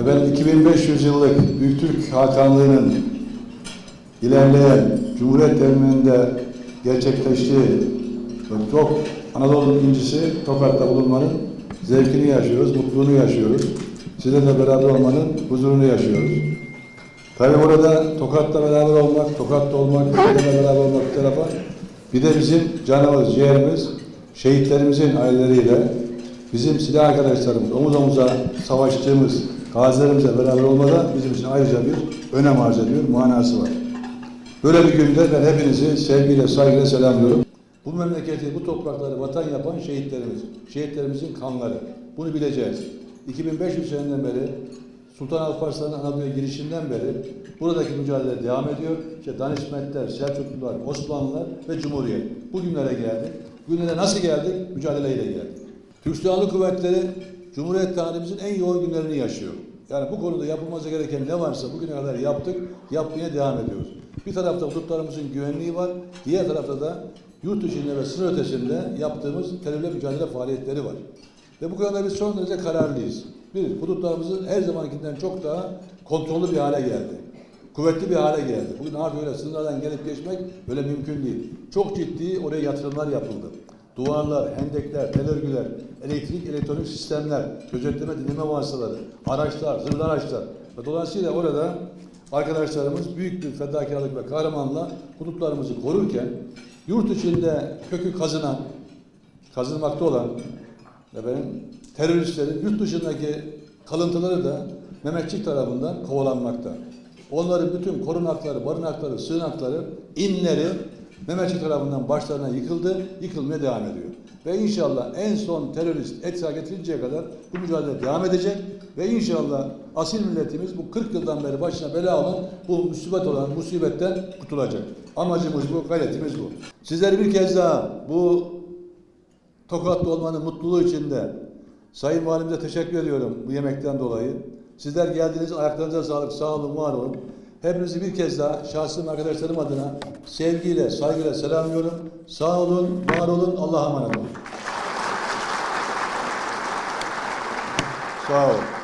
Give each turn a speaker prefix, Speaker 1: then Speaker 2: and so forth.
Speaker 1: Efendim 2500 yıllık Büyük Türk Hakanlığı'nın ilerleyen Cumhuriyet devriminde gerçekleştiği ve çok Anadolu'nun incisi Tokat'ta bulunmanın zevkini yaşıyoruz, mutluluğunu yaşıyoruz. Sizlerle beraber olmanın huzurunu yaşıyoruz. Tabii burada Tokat'la beraber olmak, Tokat'ta olmak, sizlerle beraber olmak bir tarafa bir de bizim canımız, ciğerimiz, şehitlerimizin aileleriyle bizim silah arkadaşlarımız, omuz omuza savaştığımız gazilerimizle beraber olmada bizim için ayrıca bir önem arz ediyor, manası var. Böyle bir günde ben hepinizi sevgiyle, saygıyla selamlıyorum. Bu memleketi, bu toprakları vatan yapan şehitlerimiz, şehitlerimizin kanları. Bunu bileceğiz. 2500 seneden beri Sultan Alparslan'ın Anadolu'ya girişinden beri buradaki mücadele devam ediyor. İşte Danişmentler, Selçuklular, Osmanlılar ve Cumhuriyet. Bu günlere geldik. Günlere nasıl geldik? Mücadeleyle geldik. Türk Silahlı Kuvvetleri Cumhuriyet tarihimizin en yoğun günlerini yaşıyor. Yani bu konuda yapılması gereken ne varsa bugüne kadar yaptık, yapmaya devam ediyoruz. Bir tarafta hudutlarımızın güvenliği var, diğer tarafta da yurt içinde ve sınır ötesinde yaptığımız terörle mücadele faaliyetleri var. Ve bu konuda biz son derece kararlıyız. Bir, hudutlarımızın her zamankinden çok daha kontrollü bir hale geldi. Kuvvetli bir hale geldi. Bugün artık öyle sınırlardan gelip geçmek böyle mümkün değil. Çok ciddi oraya yatırımlar yapıldı. Duvarlar, hendekler, tel örgüler, elektrik, elektronik sistemler, gözetleme, dinleme vasıtaları, araçlar, zırhlı araçlar. Ve dolayısıyla orada arkadaşlarımız büyük bir fedakarlık ve kahramanla hudutlarımızı korurken yurt içinde kökü kazınan, kazınmakta olan efendim, teröristlerin yurt dışındaki kalıntıları da Mehmetçik tarafından kovalanmakta. Onların bütün korunakları, barınakları, sığınakları, inleri Mehmetçik tarafından başlarına yıkıldı, yıkılmaya devam ediyor. Ve inşallah en son terörist etkisi getirinceye kadar bu mücadele devam edecek ve inşallah asil milletimiz bu 40 yıldan beri başına bela olan bu musibet olan musibetten kurtulacak. Amacımız bu, gayretimiz bu. Sizleri bir kez daha bu Tokatlı olmanın mutluluğu içinde Sayın Valimize teşekkür ediyorum bu yemekten dolayı. Sizler geldiniz, ayaklarınıza sağlık, sağ olun, var olun. Hepinizi bir kez daha şahsım arkadaşlarım adına sevgiyle, saygıyla selamlıyorum. Sağ olun, var olun, Allah'a emanet olun. Sağ olun.